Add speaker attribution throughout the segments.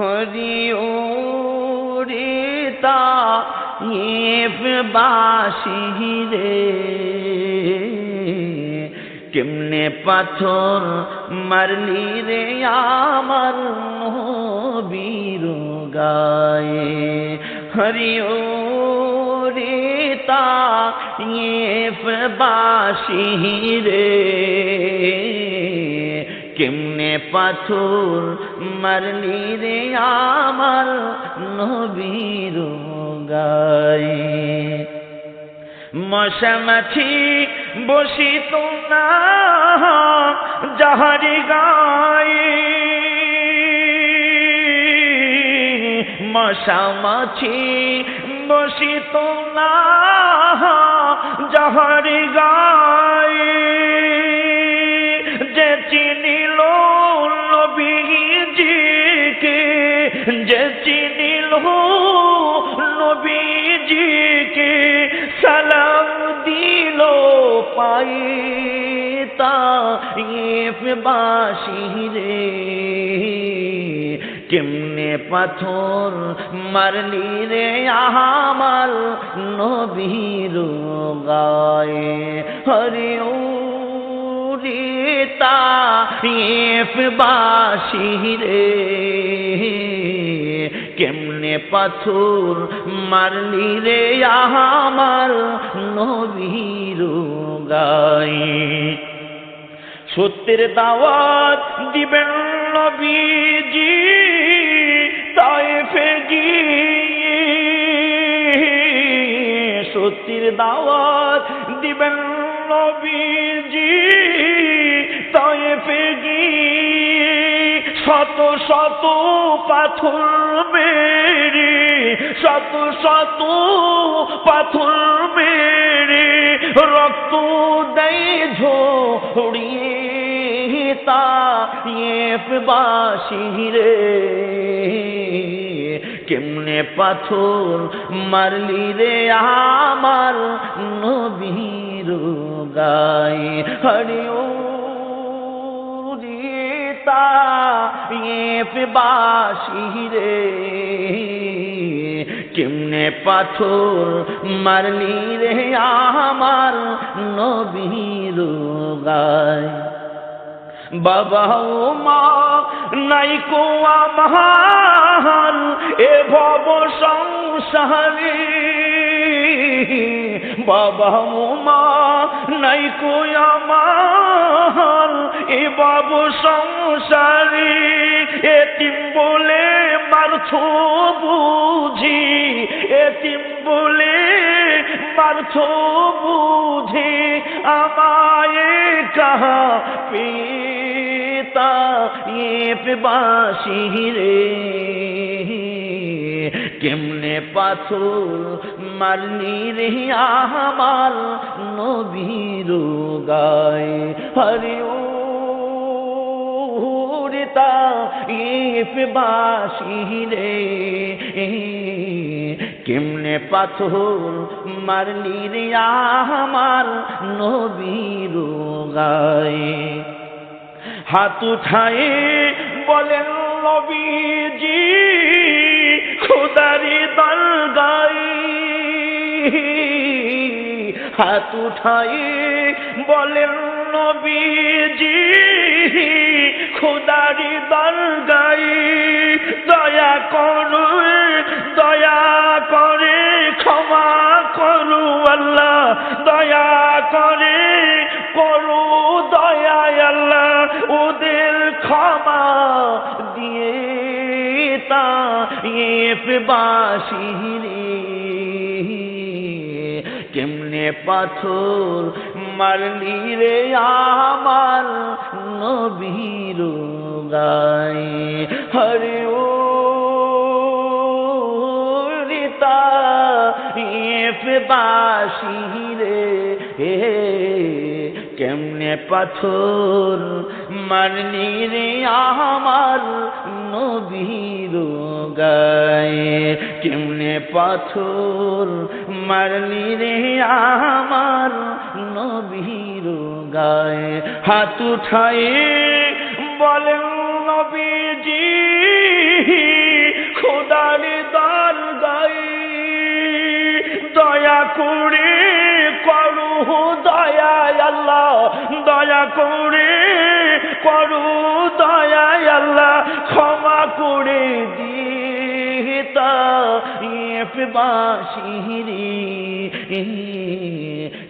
Speaker 1: হরিউরিতা if বাসি রে। কেমনে পাথর মারলি রে আমার বীর গায়ে? হরিউরিতা ইফ বাসি রে। কেমনে পাথর মারলি রে আমার নবীর গায়ে? মশামাছি বসিত না যাহারি গায়ে। মশামাছি বসিত না যাহারি গায়ে। তা কেমনে পাথর মারলি রে আমার নবীর গায়ে? হরি রিতা ইফ বাসি রে। কেমনে পাথর মারলি রে আমার নবীর গায়ে সত্যের দাওয়াত দিবেন নবীজি তাইফে গিয়ে। সত্যের দাওয়াত দিবেন নবীজি তাইফে গিয়ে। শত শত পাথর মেরে, শত শত পাথর মেরে রক্ত দেয় রে কেমনে পাথর মারলি রে আমার নবীর গায়ে? হরি ও রিতা ইয়েফ বাসি রে কেমনে পাথর মারলি রে আমার নবীর বাবা ও মা, নাই কো আমার এ ভব সংসারে। বাবা ও মা, নাই কো আমার? এ বাবু সংসারে, এতিম বলে মারছ বুঝি, এতিম বলে মারছ বুঝি, আমায় কাহা পিতা ইয়ে বাসি রে? কেমনে পাথর মারলি রে আমার নবীর গায়ে? হরি ও রিতা ইফ বাসি রে। কেমনে পাথর মারলি রে আমার নবীর গায়ে? হাত উঠায়ে বলেন নবীজি হাত উঠায়ে বলেন নবীজি, খুদারি দল গায়ে দয়া করু দয়া করে ক্ষমা করু আল্লাহ, দয়া করে করু দয়া আল্লাহ, ওদের ক্ষমা দিয়ে তা ইফ বাসি কেমনে পাথর মারলি রে আমার নবীর গায়ে। হরে ও রিতা বাসি রে হে কেমনে পাথর মারলি রে আমার নবীর গায়ে? কেমনে পাথর মারলি রে আমার নবীর গায়ে? হাত উঠায়ে বলেন নবীজি, খোদার দাল গায়ে দয়া করে করু দয়া আল্লাহ, দয়া করে করু দয়া আল্লাহ, ক্ষমা করে দিতা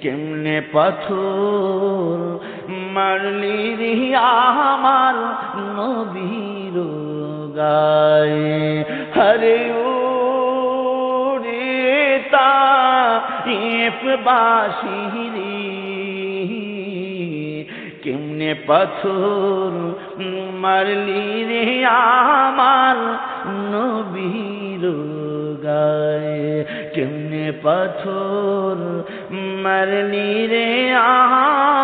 Speaker 1: কেমনে পাথর মারলি রে আমার নবীর গায়ে? হরে ও ইফ বাসিরি কেমনে পাথর মারলি রে আমার নবীর গায়ে? কেমনে পাথর মারলি রে আ